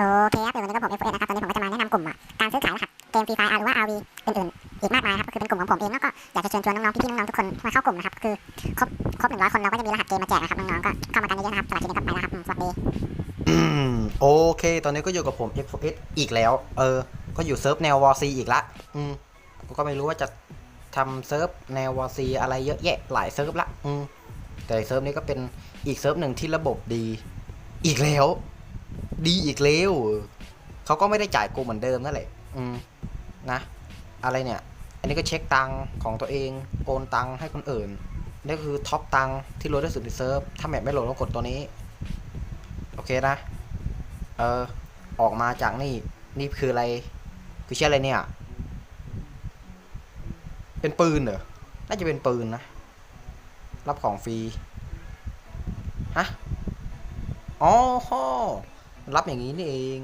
โอเคครับเดี๋ยววันนี้ก็ผมเอฟเอนะครับ ตอนนี้ผมก็จะมาแนะนำกลุ่มอะการซื้อขายรหัสเกมฟรีไฟร์หรือว่า RV อื่นๆ อีกมากมายครับ ก็คือเป็นกลุ่มของผมเองแล้วก็อยากจะเชิญชวนน้องๆ พี่ๆ น้องๆ ทุกคนมาเข้ากลุ่มนะครับ คือครบครบหนึ่งร้อยคนเราก็จะมีรหัสเกมมาแจกนะครับ น้องๆ ก็เข้ามากันเยอะๆนะครับสำหรับคลิปนี้ก็ไปแล้วครับ สวัสดีโอเค ตอนนี้ก็อยู่กับผม X4S อีกแล้ว เออ ก็อยู่เซิร์ฟแนววอซีอีกละ อืมกูก็ไม่รู้ว่าจะทำเซิร์ฟแนววอซีอะไรเยอะแยะหลายเซิร์ฟละ อืมแต่เซิร์ฟนี้ก็เป็นอีกเซิร์ฟหนึ่งที่ระบบดี อีกแล้ว ดีอีกแล้วเขาก็ไม่ได้จ่ายกูเหมือนเดิมนั่นแหละอืมนะ อะไรเนี่ย อันนี้ก็เช็คตังค์ของตัวเองโอนตังค์ให้คนอื่นนี่คือท็อปตังค์ที่โหลดได้สุดในเซิร์ฟถ้าแมปไม่โหลดต้องกดตัวนี้ โอเคนะ เออออกมาจากนี่ นี่คืออะไร คือเชื่ออะไรเนี่ย เป็นปืนเหรอ น่าจะเป็นปืนนะ รับของฟรี ฮะ อ๋อ รับอย่างนี้นี่เอง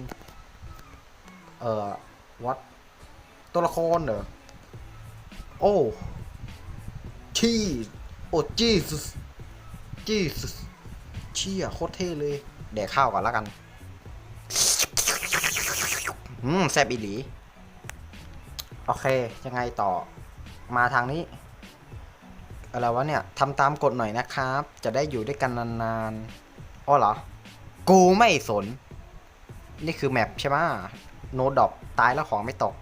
เอ่อวัดตัวละครเหรอ โอ้ชีโอ้จีสุสจีสุสเชี่ยโคตรเท่เลยแดกข้าวก่อนล้วกัน อืมแซบอีหลี โอเค ยังไงต่อ มาทางนี้ อะไรวะเนี่ยทำตามกฎหน่อยนะครับ จะได้อยู่ด้วยกันนานๆอ๋อเหรอ กูไม่สน นี่คือแมปใช่ไหมโนดอกตายแล้วของไม่ตก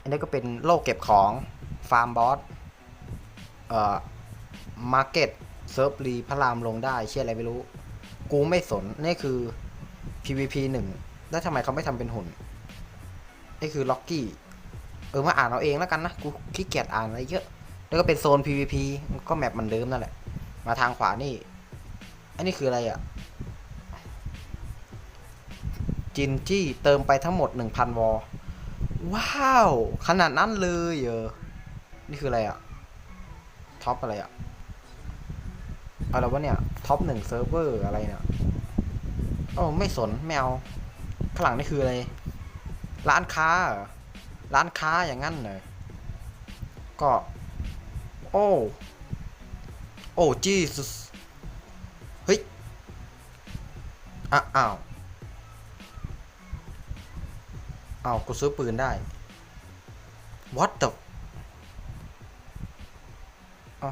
อันนี้ก็เป็นโลกเก็บของ ฟาร์มบอส เอ่อ มาร์เก็ต เซิร์ฟรีพระรามลงได้เชื่ออะไรไม่รู้ กูไม่สน นี่คือ PVP หนึ่งแล้วทำไมเขาไม่ทำเป็นหุ่น นี่คือล็อกกี้ เออมาอ่านเอาเองแล้วกันนะ กูขี้เกียจอ่านอะไรเยอะ แล้วก็เป็นโซน PVP ก็แมปเหมันเดิมนั่นแหละ มาทางขวานี่ อันนี้คืออะไรอะ่ะ จินจี้เติมไปทั้งหมด 1,000 วอลว้าว ขนาดนั้นเลยเออ นี่คืออะไรอะท็อปอะไรอะอะไรวะเนี่ย ท็อปหนึ่งเซิร์ฟเวอร์อะไรเนี่ยโอ้ไม่สน ไม่เอา ข้างหลังนี่คืออะไร ร้านค้า ร้านค้าอย่างงั้นเลยก็ โอ้ โอ้จีสุสเฮ้ยออ้าว เอ้ากูซื้อปืนได้ what the อ้า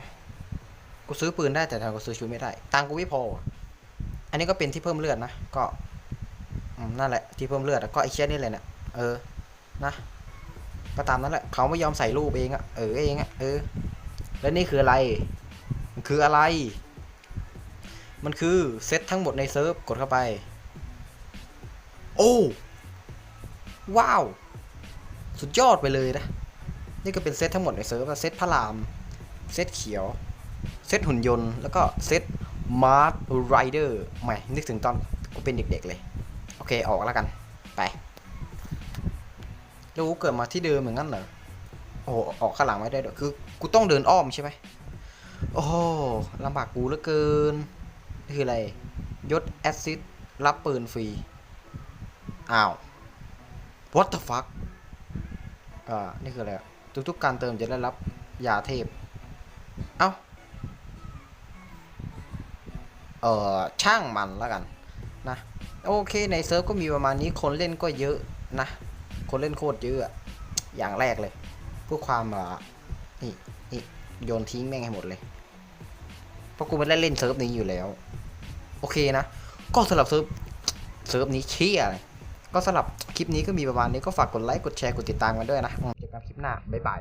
กูซื้อปืนได้แต่ทำไมกูซื้อชุดไม่ได้ ตังกูไม่พอ อันนี้ก็เป็นที่เพิ่มเลือดนะ ก็นั่นแหละ ที่เพิ่มเลือดอะก็ไอเชี่ยนี่เลยเนี่ยเออ นะ ก็ตามนั้นแหละ เขาไม่ยอมใส่รูปเองอะเออเองอะเออ แล้วนี่คืออะไรมันคืออะไร มันคือเซตทั้งหมดในเซิร์ฟ กดเข้าไป โอ้ ว้าว สุดยอดไปเลยนะ นี่ก็เป็นเซตทั้งหมดในเซิร์ฟเซตพระราม เซตเขียว เซตหุ่นยนต์ แล้วก็เซตมาร์ r ไรเดอร์แหมนึกถึงตอนกูเป็นเด็กๆเลย โอเค ออกแล้วกัน ไป แล้วกูเกิดมาที่เดิมเหมือนกันเหรอ โอ้ออกข้างหลังไม่ได้ด้วยคือ กูต้องเดินอ้อมใช่ไหม โอ้ลำบากกูเหลือเกิน คืออะไร ยศแอซซิดรับปืนฟรี อ้าว what the fuck อ่า นี่คืออะไรอะทุกๆการเติมจะได้รับยาเทพ เอ้า เออช่างมันแล้วกัน นะ โอเคในเซิร์ฟก็มีประมาณนี้คนเล่นก็เยอะนะ คนเล่นโคตรเยอะอะอย่างแรกเลยเพื่อความอ่านี่นี่โยนทิ้งแม่งให้หมดเลย เพราะกูไม่ได้เล่นเซิร์ฟนี้อยู่แล้ว โอเคนะ ก็สำหรับเซิร์ฟเซิร์ฟนี้เชี่ยเลยก็สำหรับ คลิปนี้ก็มีประมาณนี้ก็ฝากกดไลค์กดแชร์กดติดตามกันด้วยนะเจอกันคลิปหน้าบ๊ายบาย